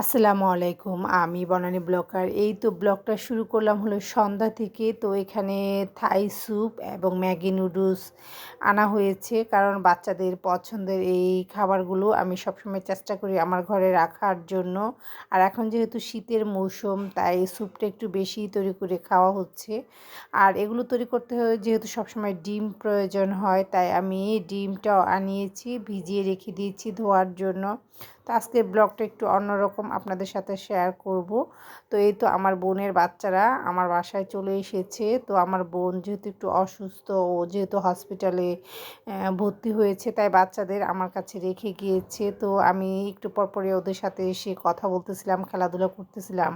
আসসালামু আলাইকুম, আমি বনানী ব্লকার। এই তো ব্লগটা শুরু করলাম হলো সন্ধ্যা থেকে। তো এখানে থাই স্যুপ এবং ম্যাগি নুডলস আনা হয়েছে কারণ বাচ্চাদের পছন্দের এই খাবারগুলো আমি সবসময় চেষ্টা করি আমার ঘরে রাখার জন্য। আর এখন যেহেতু শীতের মৌসুম, তাই স্যুপটা একটু বেশি তৈরি করে খাওয়া হচ্ছে। আর এগুলো তৈরি করতে হয় যেহেতু সবসময় ডিম প্রয়োজন হয়, তাই আমি ডিমটাও আনিয়েছি, ভিজিয়ে রেখে দিয়েছি ধোয়ার জন্য। তো আজকের ব্লগটা একটু অন্যরকম আপনাদের সাথে শেয়ার করব। তো এই তো আমার বোনের বাচ্চারা আমার বাসায় চলে এসেছে। তো আমার বোন যেহেতু একটু অসুস্থ, ও যেহেতু হসপিটালে ভর্তি হয়েছে, তাই বাচ্চাদের আমার কাছে রেখে গিয়েছে। তো আমি একটু পরপরে ওদের সাথে এসে কথা বলতেছিলাম, খেলাধুলা করতেছিলাম।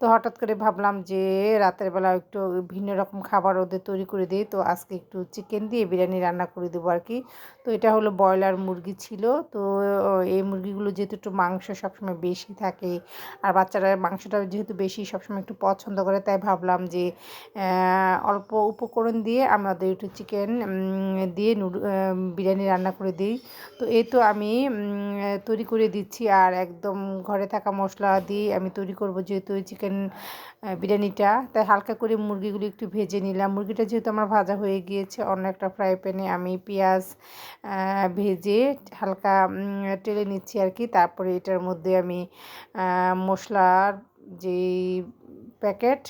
তো হঠাৎ করে ভাবলাম যে রাতের বেলা একটু ভিন্ন রকম খাবার ওদের তৈরি করে দিই। তো আজকে একটু চিকেন দিয়ে বিরিয়ানি রান্না করে দেবো আর কি তো এটা হলো ব্রয়লার মুরগি ছিল। তো এই মুরগিগুলো যেহেতু একটু মাংস সবসময় বেশি থাকে আর বাচ্চারা মাংসটা যেহেতু বেশি সবসময় একটু পছন্দ করে, তাই ভাবলাম যে অল্প উপকরণ দিয়ে আমি ওদের একটু চিকেন দিয়ে নুডু বিরিয়ানি রান্না করে দিই। তো এই তো আমি তৈরি করে দিচ্ছি আর একদম ঘরে থাকা মশলা দিয়ে আমি তৈরি করব যেহেতু চিকেন বিরিয়ানিটা। তাই হালকা করে মুরগিগুলি একটু ভেজে নিলাম। মুরগিটা যেহেতু আমার ভাজা হয়ে গিয়েছে, অন্য একটা ফ্রাই প্যানে আমি পেঁয়াজ ভেজে হালকা টেলে নিচ্ছি আর কি। তারপরে এটার মধ্যে আমি মশলার যেই প্যাকেট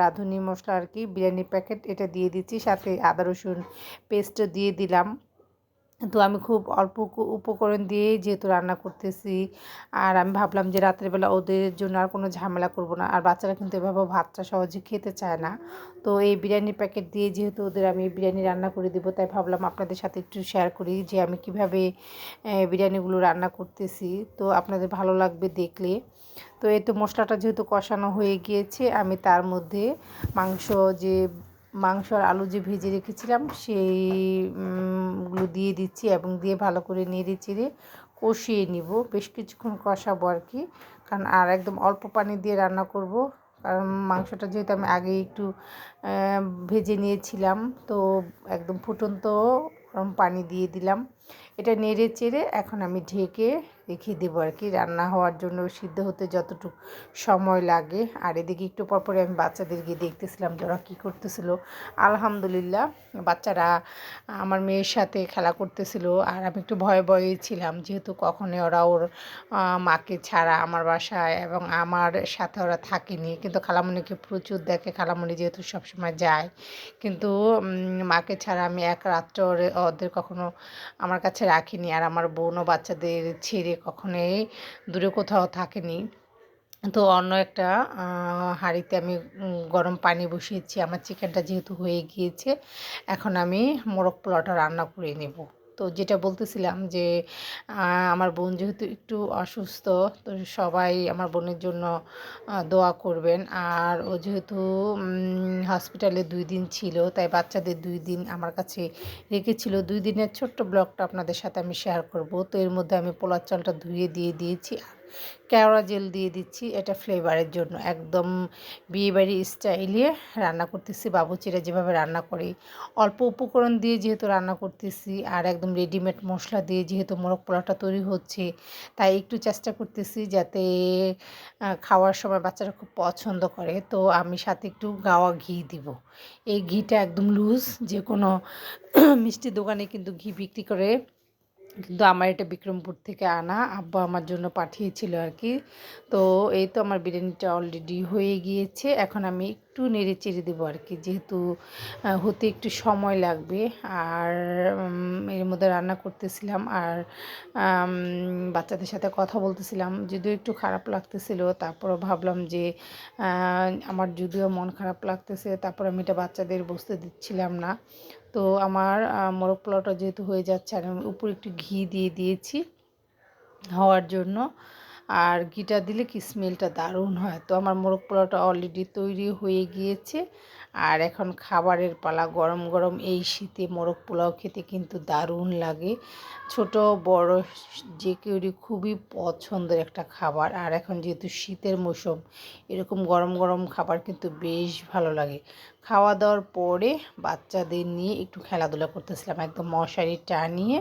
রাঁধুনি মশলা আর কি, বিরিয়ানির প্যাকেট, এটা দিয়ে দিচ্ছি, সাথে আদা রসুন পেস্টও দিয়ে দিলাম। তো আমি খুব অল্প উপকরণ দিয়েই যেহেতু রান্না করতেছি। আর আমি ভাবলাম যে রাত্রেবেলা ওদের জন্য আর কোনো ঝামেলা করব না। আর বাচ্চারা কিন্তু এভাবে ভাতটা সহজে খেতে চায় না। তো এই বিরিয়ানির প্যাকেট দিয়ে যেহেতু ওদের আমি বিরিয়ানি রান্না করে দেবো, তাই ভাবলাম আপনাদের সাথে একটু শেয়ার করি যে আমি কীভাবে বিরিয়ানিগুলো রান্না করতেছি। তো আপনাদের ভালো লাগবে দেখলে। তো এই তো মশলাটা যেহেতু কষানো হয়ে গিয়েছে, আমি তার মধ্যে মাংস যে মাংস আর আলু যে ভেজে রেখেছিলাম সেইগুলো দিয়ে দিচ্ছি এবং দিয়ে ভালো করে নেড়ে চেড়ে কষিয়ে নিব। বেশ কিছুক্ষণ কষাবো আর কি, কারণ আর একদম অল্প পানি দিয়ে রান্না করব, কারণ মাংসটা যেহেতু আমি আগে একটু ভেজে নিয়েছিলাম, তো একদম ফুটন্ত পানি দিয়ে দিলাম। এটা নেড়ে চেড়ে এখন আমি ঢেকে রেখে দেবো আর কি। রান্না হওয়ার জন্য সিদ্ধ হতে যতটুকু সময় লাগে। আর এদিকে একটু পর পরে আমি বাচ্চাদেরকে দেখতেছিলাম যে ওরা কী করতেছিল। আলহামদুলিল্লাহ, বাচ্চারা আমার মেয়ের সাথে খেলা করতেছিল আর আমি একটু ভয়ে ভয়ে ছিলাম যেহেতু কখনই ওরা ওর মাকে ছাড়া আমার বাসায় এবং আমার সাথে ওরা থাকেনি। কিন্তু খালামণিকে প্রচুর দেখে খালামণি যেহেতু সবসময় যায়। কিন্তু মাকে ছাড়া আমি এক রাত্র ওদের কখনো আমার কাছে রাখিনি আর আমার বোনও বাচ্চাদের ছেড়ে কখনোই দূরে কোথাও থাকেনি। তো অন্য একটা হাঁড়িতে আমি গরম পানি বসিয়েছি। আমার চিকেনটা যেহেতু হয়ে গিয়েছে, এখন আমি মোরগ পোলাওটা রান্না করে নেব। তো যেটা বলতেছিলাম যে আমার বোন যেহেতু একটু অসুস্থ, তো সবাই আমার বোনের জন্য দোয়া করবেন। আর ও যেহেতু হসপিটালে দুই দিন ছিল, তাই বাচ্চাদের দুই দিন আমার কাছে রেখেছিল। দুই দিনের ছোট্ট ব্লগটা আপনাদের সাথে আমি শেয়ার করব। তো এর মধ্যে আমি পোলার চালটা ধুয়ে দিয়ে দিয়েছি। কেওড়া জেল দিয়ে দিচ্ছি এটা ফ্লেভারের জন্য। একদম বিয়েবাড়ি স্টাইলে রান্না করতেছি। বাবুচিরা যেভাবে রান্না করে, অল্প উপকরণ দিয়ে যেহেতু রান্না করতেছি আর একদম রেডিমেড মশলা দিয়ে যেহেতু মোরগ পোলাওটা তৈরি হচ্ছে, তাই একটু চেষ্টা করতেছি যাতে খাওয়ার সময় বাচ্চারা খুব পছন্দ করে। তো আমি সাথে একটু গাওয়া ঘি দিব। এই ঘিটা একদম লুজ যে কোনো মিষ্টি দোকানে কিন্তু ঘি বিক্রি করে কিন্তু আমার এটা বিক্রমপুর থেকে আনা। আব্বা আমার জন্য পাঠিয়েছিল আর কি তো এই তো আমার বিরিয়ানিটা অলরেডি হয়ে গিয়েছে। এখন আমি একটু নেড়ে চেড়ে দেবো আর কি যেহেতু হতে একটু সময় লাগবে। আর এর মধ্যে রান্না করতেছিলাম আর বাচ্চাদের সাথে কথা বলতেছিলাম। যদিও একটু খারাপ লাগতেছিল, তারপরও ভাবলাম যে আমার যদিও মন খারাপ লাগতেছে, তারপর আমি এটা বাচ্চাদের বসতে দিচ্ছিলাম না। তো আমার মোরগ পোলাওটা যেহেতু হয়ে যাচ্ছে, আর আমি উপরে একটু ঘি দিয়ে দিয়েছি হওয়ার জন্য। আর ঘিটা দিলে কি স্মেলটা দারুণ হয়। তো আমার মোরগ পোলাওটা অলরেডি তৈরি হয়ে গিয়েছে। আর এখন খাবারের পালা গরম গরম এই শীতে মোরগ পোলাও খেতে কিন্তু দারুণ লাগে। ছোট, বড়, যে কেউরই খুবই পছন্দের একটা খাবার। আর এখন যেহেতু শীতের মৌসুম, এরকম গরম গরম খাবার কিন্তু বেশ ভালো লাগে। খাওয়া দাওয়ার পরে বাচ্চাদের নিয়ে একটু খেলাধুলা করতেছিলাম, একদম মশারি টানিয়ে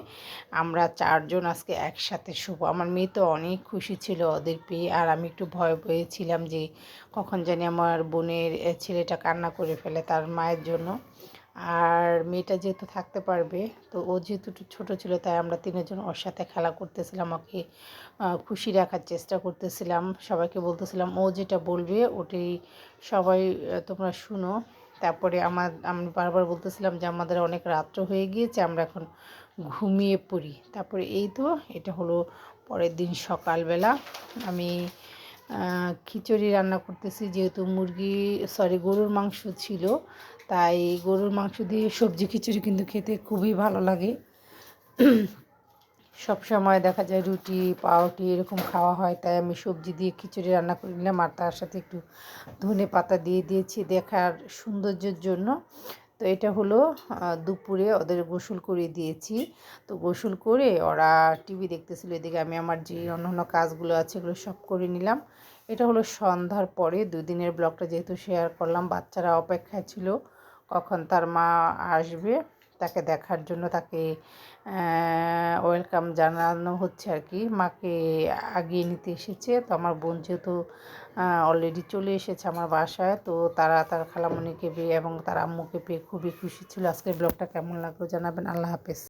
আমরা চারজন আজকে একসাথে শুভ আমার মেয়ে তো অনেক খুশি ছিল ওদের পেয়ে, আর আমি একটু ভয় পেয়েছিলাম যে কখন জানি আমার বোনের ছেলেটা কান্না করে ফেলে তার মায়ের জন্য। আর মেয়েটা যেহেতু থাকতে পারবে, তো ও যেহেতু ছোটো ছিল, তাই আমরা তিনজন ওর সাথে খেলা করতেছিলাম, ওকে খুশি রাখার চেষ্টা করতেছিলাম। সবাইকে বলতেছিলাম, ও যেটা বলবে, ওটাই সবাই তোমরা শুনো। তারপরে আমার, আমি বারবার বলতেছিলাম যে, আমাদের অনেক রাত্র হয়ে গিয়েছে, আমরা এখন ঘুমিয়ে পড়ি। তারপরে এই তো, এটা হলো পরের দিন সকালবেলা। আমি খিচুড়ি রান্না করতেছি যেহেতু মুরগি সরি গরুর মাংস ছিল। তাই গরুর মাংস দিয়ে সবজি খিচুড়ি কিন্তু খেতে খুবই ভালো লাগে। সব সময় দেখা যায় রুটি পাউটি এরকম খাওয়া হয়, তাই আমি সবজি দিয়ে খিচুড়ি রান্না করে নিলাম। আর তার সাথে একটু ধনে পাতা দিয়ে দিয়েছি দেখার সৌন্দর্যের জন্য। তো এটা হলো দুপুরে ওদের গোসল করে দিয়েছি। তো গোসল করে ওরা টিভি দেখতেছিল এদিকে, আমি আমার যে অন্য অন্য কাজগুলো আছে এগুলো সব করে নিলাম। এটা হলো সন্ধ্যার পরে, দুদিনের ব্লগটা যেহেতু শেয়ার করলাম, বাচ্চারা অপেক্ষায় ছিল, কখন তার মা আসবে তাকে দেখার জন্য তাকে ওয়েলকাম জানানো হচ্ছে আর কি। মাকে আগিয়ে নিতে এসেছে। তো আমার বোন যেহেতু অলরেডি চলে এসেছে আমার বাসায়, তো তারা তার খালামণিকে পেয়ে এবং তার আম্মুকে পেয়ে খুবই খুশি ছিল। আজকের ব্লগটা কেমন লাগল জানাবেন। আল্লাহ হাফেজ।